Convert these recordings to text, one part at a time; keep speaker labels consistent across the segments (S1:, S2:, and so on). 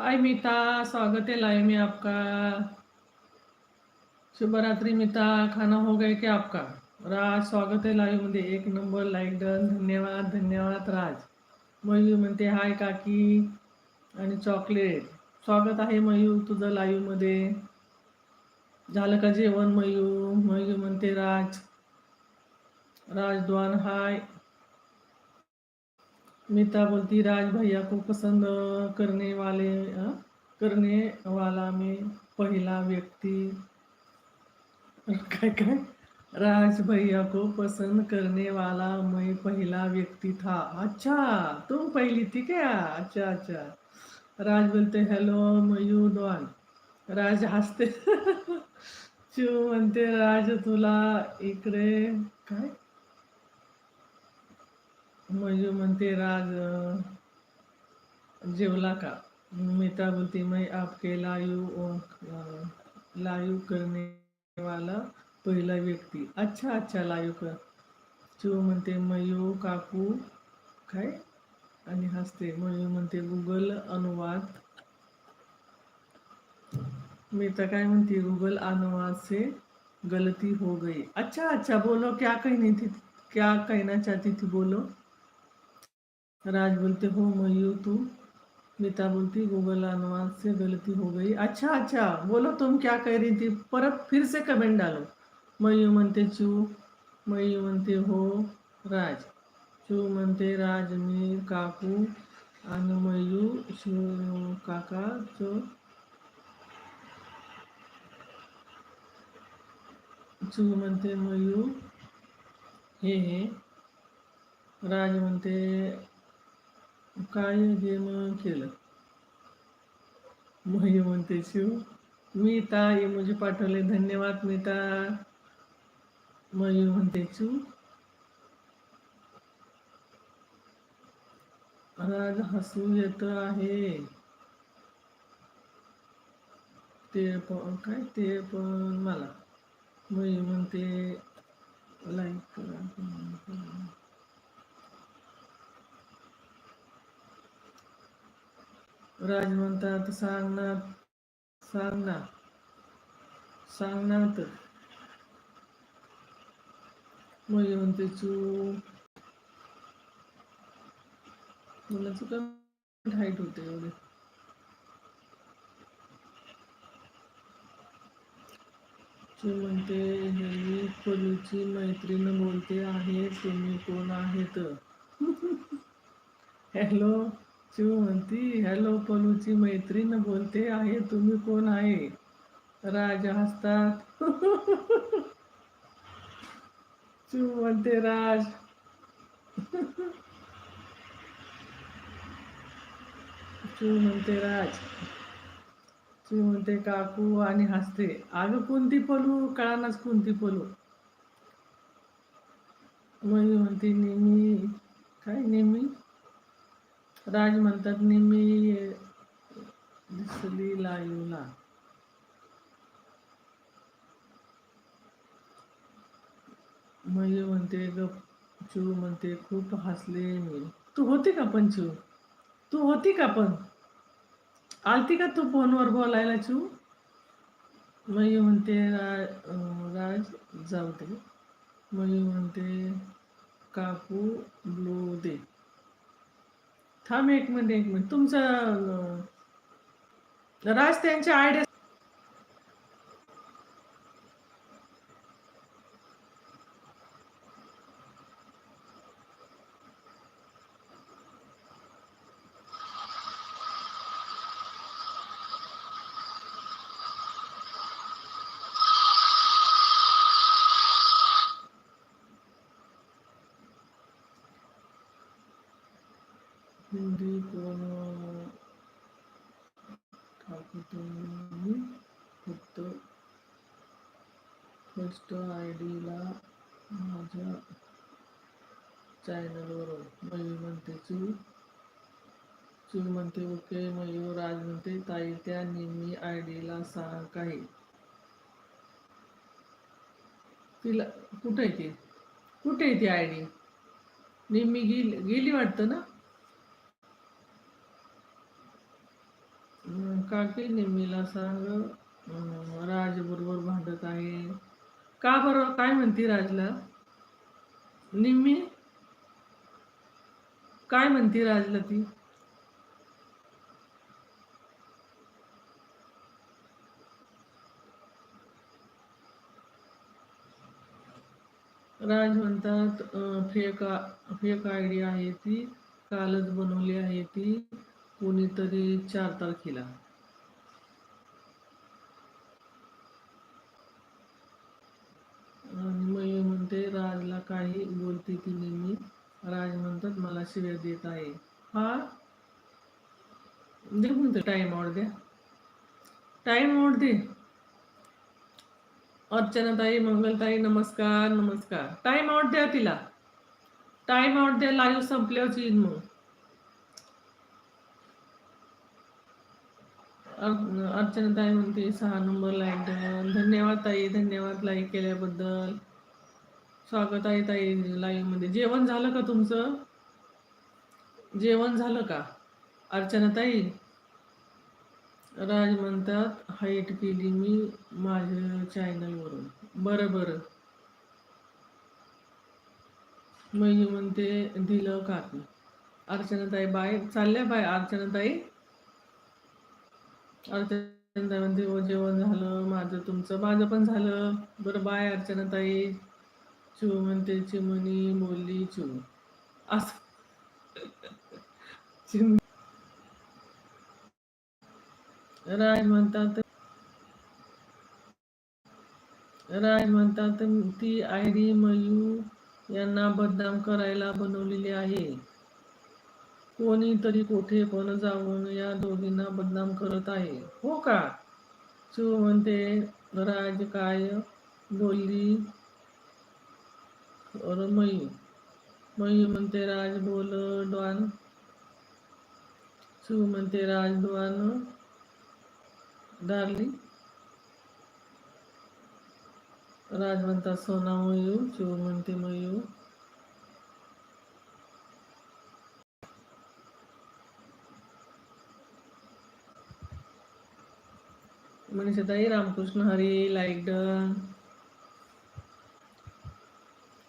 S1: हाय मीता स्वागत है लाइव में आपका। शुभ रात्रि मिता खाना हो गया क्या आपका? राज स्वागत आहे लाईव्हमध्ये एक नंबर लाईक डन धन्यवाद धन्यवाद राज। मयूर म्हणते हाय काकी आणि चॉकलेट स्वागत आहे मयूर तुझं लाईव्हमध्ये. झालं का जेवण मयूर? मयूर म्हणते राज. राजद्वान हाय. मीता बोलती राज भैया को पसंद करने वाले करने वाला में पहला व्यक्ति काय काय राज भैया को पसंद करने वाला मैं पहला व्यक्ति था। अच्छा तुम पहली थी क्या? अच्छा अच्छा। राज बोलते हेलो मयूर द्वान राज हसते शिव म्हणते राज तुला इकडे काय? मयूर म्हणते राज जेवला का? मीता बोलती मैं आपके लाइव लायू करने वाला पहिला व्यक्ती. अच्छा अच्छा लायू कर. शिव म्हणते मयू काकू काय? आणि हसते. मयू म्हणते गुगल अनुवाद. मीता काय म्हणते गूगल अनुवाद से गलती हो गई. अच्छा अच्छा बोलो क्या कहनी थी क्या कहना चाहती थी बोलो. राज बोलते, हो मयू तू। मीता बोलती, गूगल अनुवाद से गलती हो गई। अच्छा अच्छा बोलो तुम क्या कह रही थी? परत फिर से कमेंट डालो। मयू मनते चू। मयू मनते हो राज। चू मनते राज मी काकू। आणि मयूर शिव काका, चो चू म्हणते, मयू। हे हे। राज म्हणते काय गेम केलं? मयूर म्हणते शिव मीता म्हणजे पाठवले धन्यवाद मीता मयूर म्हणते चू. राज हसू येत आहे. ते पण काय ते पण मला. मयूर म्हणते लाईक करा. राज म्हणतात सांगनाथ सांग ना तर. म्हणते चू मुलाचं का हाईट होते एवढे? चू म्हणते मी पलूची मैत्रीण बोलते आहे तुम्ही कोण आहेत हॅलो शिव म्हणती हॅलो पलूची मैत्रीण बोलते आहे तुम्ही कोण आहे? राजा हसतात. शिव म्हणते राज. शिव म्हणते राज. शिव म्हणते काकू आणि हसते. अगं कोणती पलू? कळानाच कोणती पलू? मयूर म्हणते नेहमी. काय नेहमी? राज म्हणतात नेहमी दिसली लाईवला मयूर म्हणते ग चू म्हणते खूप हसले मी. तू होती का पण चू? तू होती का पण? आलती का तू फोनवर बोलायला चू? मयूर म्हणते राज जाऊ दे. मयूर म्हणते काकू ब्लू दे. थांब एक मिनिट एक मिनिट. तुमचं राज त्यांच्या आयडिया हिंदी कोण फक्त फर्स्ट आय डीला माझ्या चॅनलवर मयूर म्हणते चू चू म्हणते ओके. मयूर आज म्हणते ताई त्या नेहमी आय डीला सांग काही. तिला कुठे आहे ती? कुठे आहे ती आय डी नेहमी गेली गेली वाटतं ना? काकी निम्मीला सांग. राज बरोबर भांडत आहे. का बरं? काय म्हणती राजला? निम्मी? काय म्हणती राजला ती? राज म्हणतात फेक फेक आय डी आहे ती. कालच बनवली आहे ती. कोणीतरी चार तारखेला. मयूर म्हणते राजला काही बोलते ती नेहमी राज म्हणतात मला शिव्या देत आहे. हा? दे म्हणते टाइम आउट द्या टाइम आउट दे. अर्चनाताई मंगलताई नमस्कार नमस्कार. टाइम आउट द्या तिला. टाइम आउट द्या लाईव्ह संपल्यावर मग. अर्चनाताई म्हणते सहा नंबर लाईक धन्यवाद ताई धन्यवाद लाईक केल्याबद्दल. स्वागत आहे ताई लाईव्हमध्ये. जेवण झालं का तुमचं? जेवण झालं का? अर्चनाताई राज म्हणतात हाईट केली मी माझ्या चॅनलवरून बरं बरं. मयू म्हणते दिलं का? अर्चनाताई बाय चालल्या बाय अर्चनाताई अर्चनाताई म्हणते हो जेवण झालं माझं तुमचं माझं पण झालं. बरं बाय अर्चनाताई चिव म्हणते चिमणी बोलली चिव असं. राज म्हणतात राज म्हणतात ती आय डी मयू यांना बदनाम करायला बनवलेली आहे. कोणीतरी कुठे पण जाऊन या दोघींना बदनाम करत आहे. हो का? शिव म्हणते राज काय बोलली? मयी मयू मयू म्हणते राज बोल डॉन. शिव म्हणते राज डॉन. डार्ली. राज म्हणतात सोना मयू शिव म्हणते मयू. म्हणजे मनीषाताई Ramkrishna Hari like done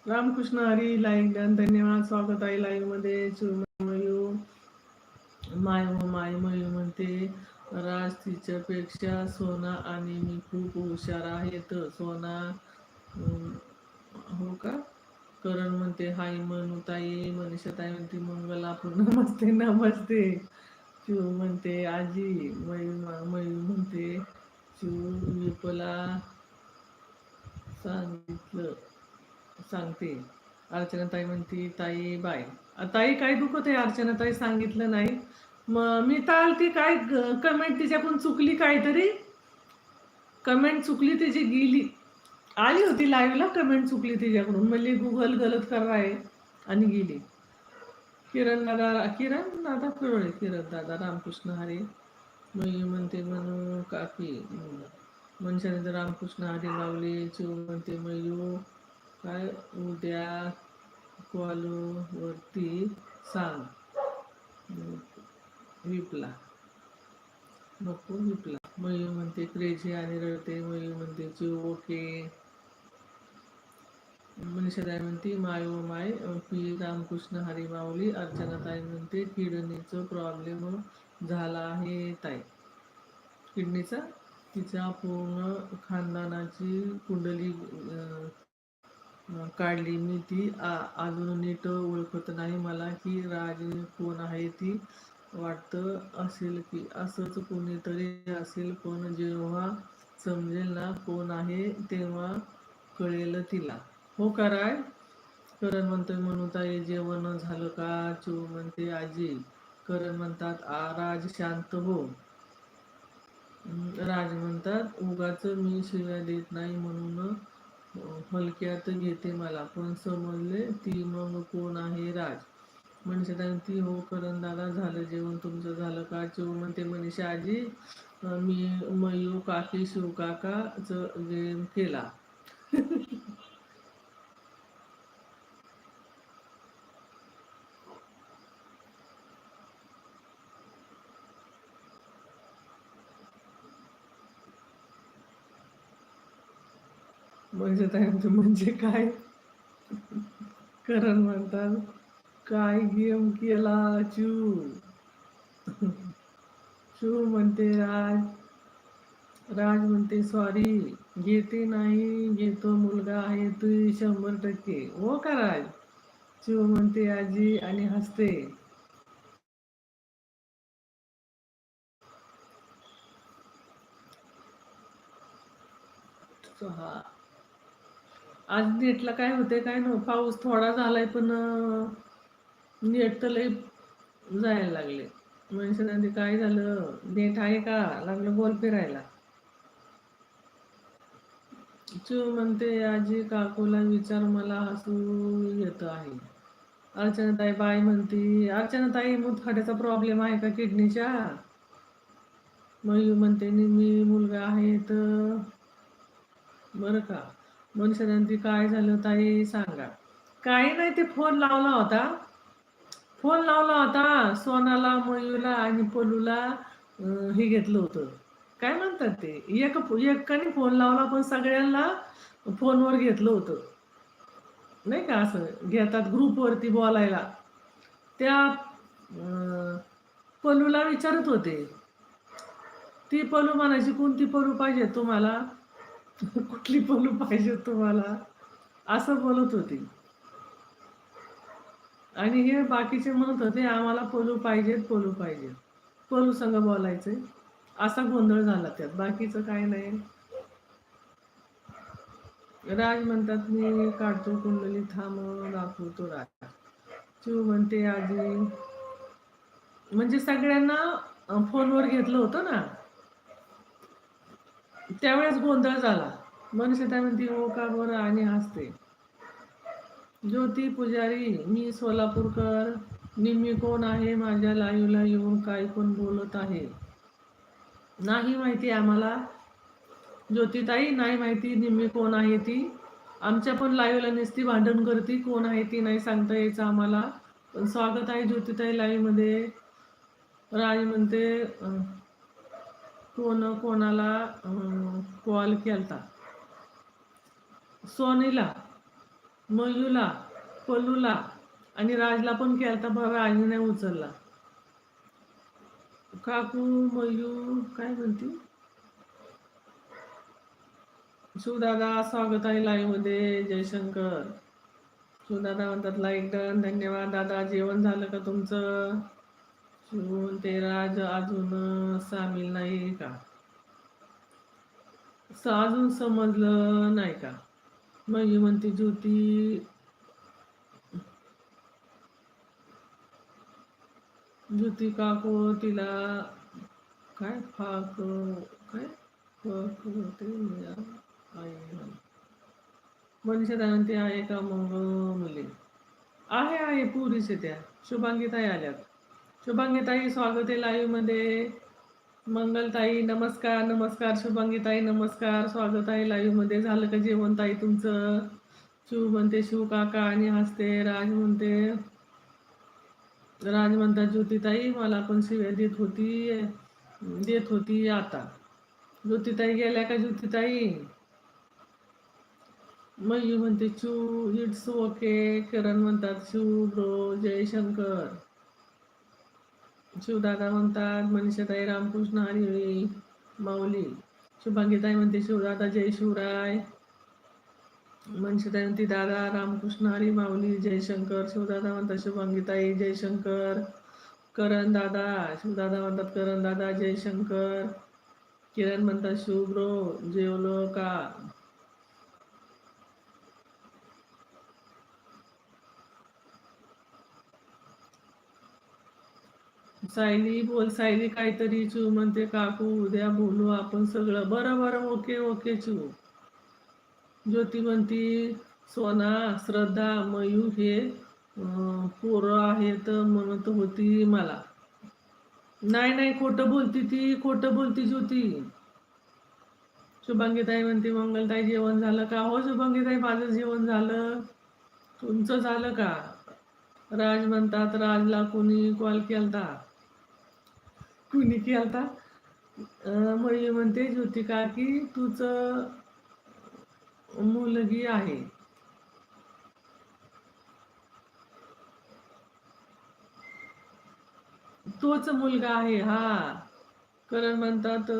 S1: Ramkrishna Hari like done धन्यवाद स्वागत आहे लाईव्हमध्ये. चिवमयू माय हो, माय मयू म्हणते. राज तिच्यापेक्षा सोना आणि मी खूप हुशार आहेत. सोना हो का? करण म्हणते हाय मनुताई मनीषाताई म्हणते मंगल आपण नमस्ते नमस्ते. शिव म्हणते आजी मयू मयू म्हणते. शिव सांगितलं सांगते. अर्चनाताई म्हणती ताई बाय. ताई काय दुखत आहे अर्चनाताई सांगितलं नाही. मग मी ताल ती काय कमेंट तिच्याकडून चुकली काहीतरी? कमेंट चुकली तिची गेली. आली होती लाईव्हला कमेंट चुकली तिच्याकडून. म्हणली गुगल गलत कर आहे आणि गेली. किरण दादा किरण दादा कळले किरण दादा रामकृष्ण हरे. मयू म्हणते म्हणू काकी मनशाने रामकृष्ण हरे लावले चिव म्हणते मयू काय उद्या कॉलवरती सांग. विपला. नको विपला. मयू म्हणते क्रेझी आणि रडते. मयू म्हणते चिव ओके. मनीषाताई म्हणते my oh my P Ramkrishna Hari Mauli. अर्चनाताई म्हणते किडनीचं प्रॉब्लेम झाला आहे ताई. किडनीचा तिच्या पूर्ण खानदानाची कुंडली काढली. मी ती आ- अजून नीट ओळखत नाही. मला की राज कोण आहे ती वाटतं असेल की असंच कोणीतरी असेल पण जेव्हा समजेल ना कोण आहे तेव्हा कळेल तिला. हो का राय? करण म्हणतोय म्हणू ताई जेवण झालं का? चो म्हणते आजी करण म्हणतात आ राज शांत हो. राज म्हणतात उगाच मी शिव्या देत नाही म्हणून हलक्यात घेते मला पण समजले ती मग कोण आहे राज? म्हणजे ती हो करण दादा झालं जेवण तुमचं झालं का? चिव म्हणते मनीषा आजी मी मयू काकी शिवकाकाच गेम केला. म्हणजे त्यांचं म्हणजे काय? करण म्हणतात काय गेम केला चू? चू म्हणते राज. राज म्हणते सॉरी घेते नाही घेतो मुलगा आहे तू शंभर टक्के. हो का राज? चू म्हणते आजी आणि हसते. हा आज नेटला काय होते काय नव्ह पाऊस थोडा झालाय पण नेट तर लई जायला लागले. म्हणजे काय झालं? नेट आहे का? लागलं गोल फिरायला. चू म्हणते आजी काकूला विचार मला हसू येत आहे. अर्चनाताई बाय म्हणते अर्चनाताई मुतखड्याचा प्रॉब्लेम आहे का किडनीच्या मयू म्हणते मी मुलगा आहे तर बरं का. मनुष्यनंती काय झालं ताई सांगा. काही नाही ते फोन लावला होता. फोन लावला होता सोनाला मयूला आणि पलूला हे घेतलं होतं. काय म्हणतात ते? एक एकाने फोन लावला पण सगळ्यांना फोनवर घेतलं होतं. नाही का असं? घेतात ग्रुपवरती बोलायला. त्या पलूला विचारत होते. ती पलू म्हणायची कोणती पलू पाहिजे तुम्हाला? कुठली पलू पाहिजे तुम्हाला. असं बोलत होती. आणि हे बाकीचे म्हणत होते आम्हाला पलू पाहिजेत पलू पाहिजे पलू संग बोलायचे. असा गोंधळ झाला त्यात. बाकीचं काय नाही. राज म्हणतात मी काढतो कुंडली थांब दाखवतो राज. चिव म्हणते आधी म्हणजे सगळ्यांना फोनवर घेतलं होतं ना? त्यावेळेस गोंधळ झाला. मनुष्यता म्हणते हो का बरं? आणि हसते. ज्योती पुजारी मी सोलापूरकर. निम्मी कोण आहे माझ्या लाईव्हला येऊन काय कोण बोलत आहे? नाही माहिती आम्हाला. ज्योतिताई नाही माहिती निम्मी कोण आहे ती. आमच्या पण लाईव्हला नुसती भांडण करती. कोण आहे ती नाही सांगता यायचं आम्हाला. पण स्वागत आहे ज्योतिताई लाईव्हमध्ये राज म्हणते कोण कोणाला कॉल केलता. सोनीला मयूला पलूला आणि राजला पण केलता बरं राजने नाही उचलला. काकू मयू काय म्हणती? शिवदादा स्वागत आहे लाईव्हमध्ये जयशंकर. शिवदादा म्हणतात लाईक डन धन्यवाद दादा जेवण झालं का तुमचं? ते राज अजून सामील नाही का? अजून समजलं नाही का? मग म्हणते ज्योती ज्योती काको तिला काय फाक काय फाक होते या मनीषा म्हणते आहे का मग मुली? आहे आहे पुरीचे त्या. शुभांगीताई आल्यात. शुभांगीताई स्वागत आहे लाईव्हमध्ये मंगलताई नमस्कार नमस्कार शुभांगीताई नमस्कार. स्वागत आहे लाईव्हमध्ये झालं का जेवण ताई तुमचं? शिव म्हणते शिव काका आणि हसते. राज म्हणते राज म्हणतात ज्योतिताई मला पण शिव्या देत होती देत होती आता. ज्योतिताई गेल्या का ज्योतिताई? मयू म्हणते चू इट्स ओके किरण म्हणतात शिव ब्रो जयशंकर शिवदादा म्हणतात मनीषाताई रामकृष्ण हरी माऊली. शुभांगीताई म्हणते शिवदादा जय शिवराय. मनीषाताई म्हणते दादा रामकृष्ण हरी माऊली जयशंकर. शिवदादा म्हणतात शुभांगीताई जयशंकर. करण दादा शिवदादा म्हणतात करण दादा जयशंकर. किरण म्हणतात शुभ्रो जेवलो का? सायली बोल सायली काहीतरी चू म्हणते काकू उद्या बोलू आपण सगळं. बरं बरं ओके ओके चू. ज्योती म्हणती सोना श्रद्धा मयू हे पोरं आहेत म्हणत होती मला. नाही नाही खोटं बोलती ती खोटं बोलती ज्योती. शुभांगीताई म्हणते मंगलताई जेवण झालं का? हो शुभांगीताई माझं जेवण झालं. तुमचं झालं का? राज म्हणतात राजला कोणी कॉल केलता. कुणी की आता? मयू म्हणते ज्योतिका की तुझ मुलगी आहे. तोच मुलगा आहे हा. करण म्हणतात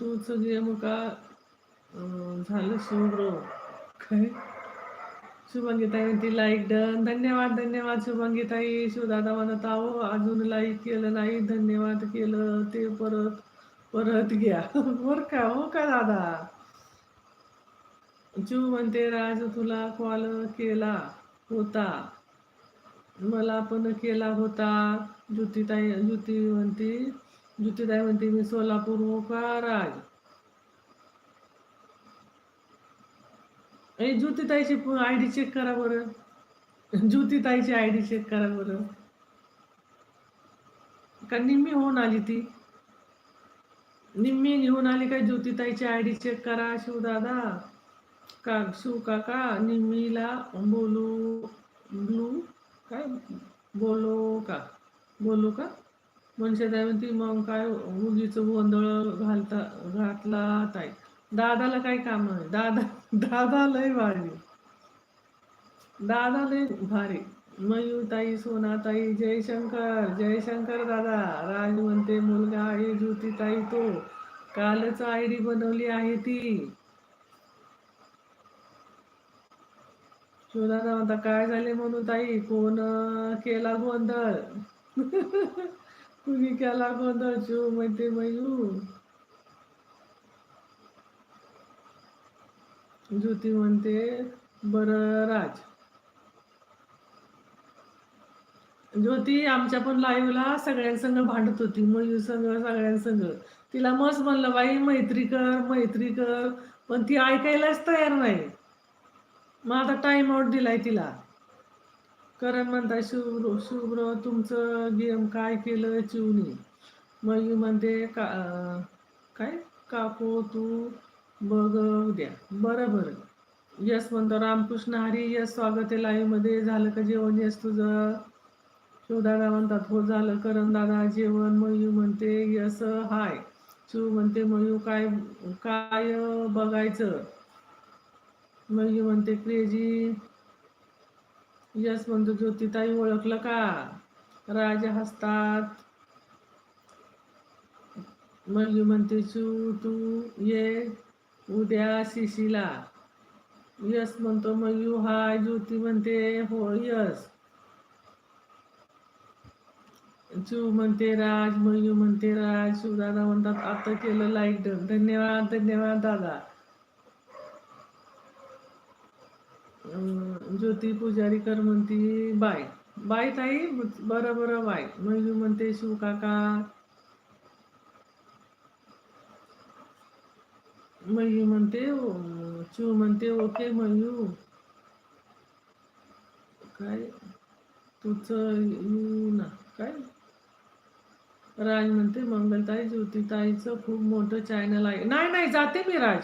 S1: तूच जे मुका झालं शिवरो काय? शुभंगीताई ती लाईक डन धन्यवाद धन्यवाद शुभंगीताई शिवदादा म्हणत आहो अजून लाईक केलं नाही. धन्यवाद केलं. ते परत परत घ्या. बर का हो का दादा? शिव म्हणते राज तुला कॉल केला होता. मला पण केला होता. ज्योतिताई ज्योती म्हणते ज्योतिताई म्हणते मी सोलापूर हो का राज? अरे ज्योतिताईची आय डी चेक करा बरं. ज्योतिताईची आय डी चेक करा बरं. का निम्मी होऊन आली ती? निम्मी घेऊन आली काय ज्योतिताईची आय डी चेक करा शिवदादा? का शिव काका निम्मीला बोलू ब्लू काय बोलो का? बोलू का? मनशा ती मग काय उगीच गोंधळ घालता घातला ताई. दादाला काय काम आहे? दादा दादा लय भारी दादा लय भारी मयूताई सोनाताई जयशंकर जयशंकर दादा राज म्हणते मुलगा आहे ज्योतिताई तो. कालच आय डी बनवली आहे ती. शिवदादा म्हणता काय झाले म्हणून ताई? कोण केला गोंधळ. कुणी केला गोंधळ? शिव म्हणते मयू ज्योती म्हणते बर राज. ज्योती आमच्या पण लाईव्हला सगळ्यांसंग भांडत होती. मयू संग सगळ्यांसंग. तिला मस्त म्हणलं बाई मैत्री कर मैत्री कर. पण ती ऐकायलाच तयार नाही. मग आता टाइम आउट दिलाय तिला. करण म्हणता शुभ्र शुभ्र तुमचं गेम काय केलं चिवणी मयू म्हणते का काय? काको तू बघ उद्या बरं बरं. यस म्हणतो रामकृष्ण हरी यस स्वागत आहे लाईव्हमध्ये. झालं का जेवण? यस तुझं? शिवदादा म्हणतात हो झालं. करण दादा जेवण मयू म्हणते यस हाय. शिव म्हणते मयू काय काय बघायचं? मयू म्हणते क्रेजी यस म्हणतो ज्योतिताई ओळखलं का? राज हसतात. मयू म्हणते शिव तू ये. उद्या शिशीला. यस म्हणतो मयू हाय ज्योती म्हणते हो यस शिव म्हणते राज मयू म्हणते राज. शिवदादा म्हणतात आता केलं लाईक डन धन्यवाद धन्यवाद दादा. ज्योती ज्योती पुजारीकर म्हणती बाय. बाय ताई? बरं बरं बाय. मयू म्हणते शिव काका. मयू म्हणते चू म्हणते ओके मयू काय? तुझं यू ना काय? राज म्हणते मंगलताई ज्योतिताईचं खूप मोठं चॅनल आहे. नाही नाही जाते मी राज.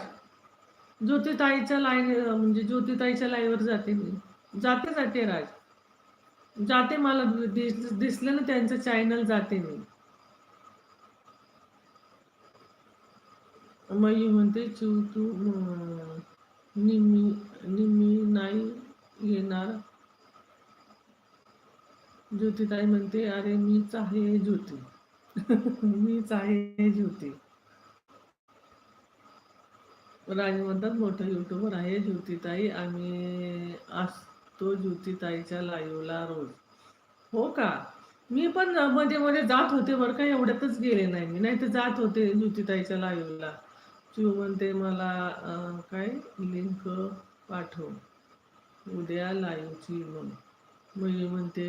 S1: ज्योतिताईच्या लाईन म्हणजे ज्योतिताईच्या लाईनवर जाते मी. जाते जाते राज. जाते मला दिस दिसलं ना त्यांचं चॅनल जाते मी. म्हणते चिव तू निमी निम्मी निम्मी नाही येणार ज्योतिताई म्हणते अरे मीच आहे ज्योती मीच आहे ज्योती राज म्हणतात मोठं युट्यूबर आहे ज्योतिताई आम्ही असतो ज्योतिताईच्या लाईव्हला रोज हो का मी पण मध्ये मध्ये जात होते बरं का एवढ्यातच गेले नाही मी नाही तर जात होते ज्योतिताईच्या लाईव्हला शिव म्हणते मला काय? लिंक पाठव. उद्या लाईव्हची मग मयू म्हणते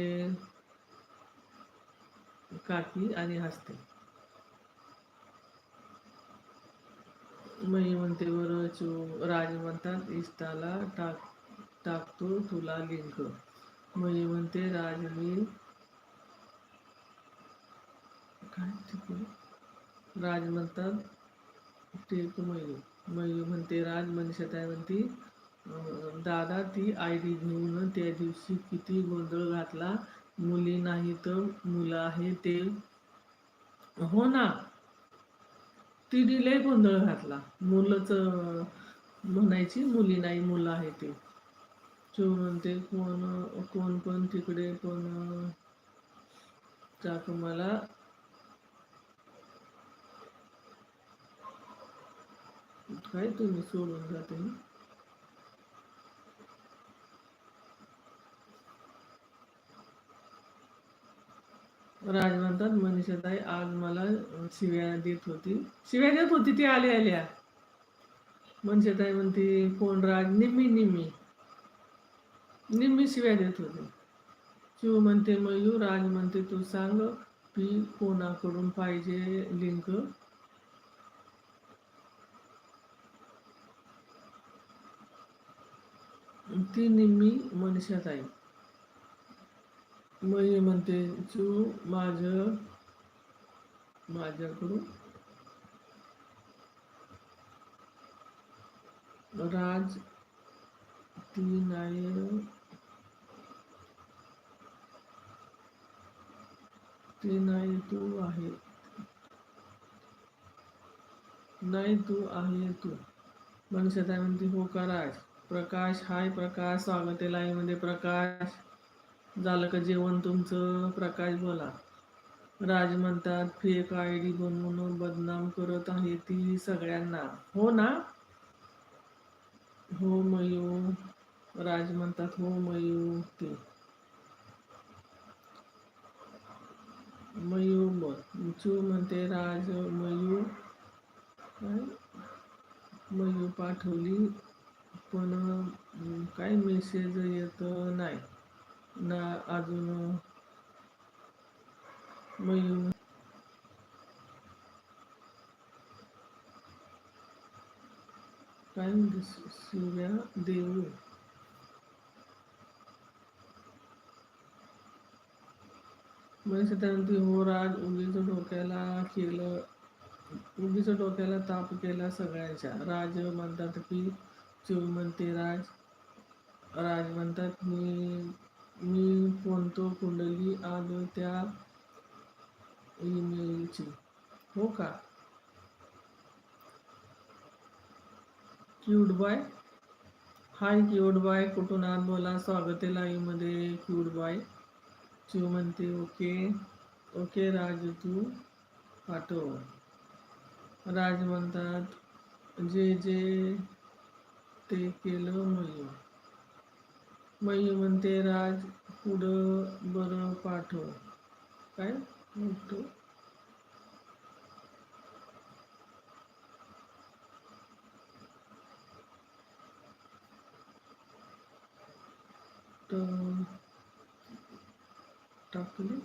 S1: काकी आणि हसते. मयू म्हणते बरं चू राज म्हणतात इस्टाला टाक टाकतो तुला लिंक. मयू म्हणते राज मी काय राज म्हणतात ते मयू मयू म्हणते राज मनीषाताई म्हणती दादा ती आय डी घेऊन त्या दिवशी किती गोंधळ घातला मुली नाही तर मुलं आहे ते. हो ना. तिने लय गोंधळ घातला. मुलंच म्हणायची मुली नाही मुलं आहे ते. जो म्हणते कोण कोण पण तिकडे पण चाक मला काय तुम्ही सोडून जाते ना राज म्हणतात मनीषाताई आज मला शिव्या देत होती. शिव्या देत होती ती आली आल्या मनीषाताई म्हणते कोण राज? निम्मी निम्मी. निम्मी शिव्या देत होती. शिव म्हणते मयूर राज म्हणते तू सांग की कोणाकडून पाहिजे लिंक? ती निम्मी मनीषाताई मयूर म्हणते तू माझ माझ्याकडून राज ती नाही ते नाही तू आहे. नाही तू आहे तू. मनीषाताई म्हणते हो का राज? प्रकाश हाय प्रकाश स्वागत आहे लाईव्हमध्ये प्रकाश झालं का जेवण तुमचं? प्रकाश बोला. राज म्हणतात फेक आय डी बनवून बदनाम करत आहे ती सगळ्यांना. हो ना? हो मयू. राज म्हणतात हो मयू ते. मयू बोल. चू म्हणते राज मयू. मयू पाठवली. पण काय मेसेज येत नाही. ना अजून मयू काय शिव्या देऊ. म्हणजे त्यानंतर हो राज उगीच डोक्याला केलं उगीच डोक्याला ताप केला सगळ्यांच्या. राज म्हणतात की चिव म्हणते राज राज म्हणतात मी मी कोणतो कुंडली आलो त्या ईमेलची. हो का? Cute bye? Hi cute bye कुठून आत बोला. स्वागत आहे लाईव्हमध्ये क्यूट बाय. चिव म्हणते ओके ओके राज तू पाठव. राज म्हणतात जे जे ते केलं मयू मयू म्हणते राज पुढं बरं पाठव. काय म्हणतो? तर टाकली.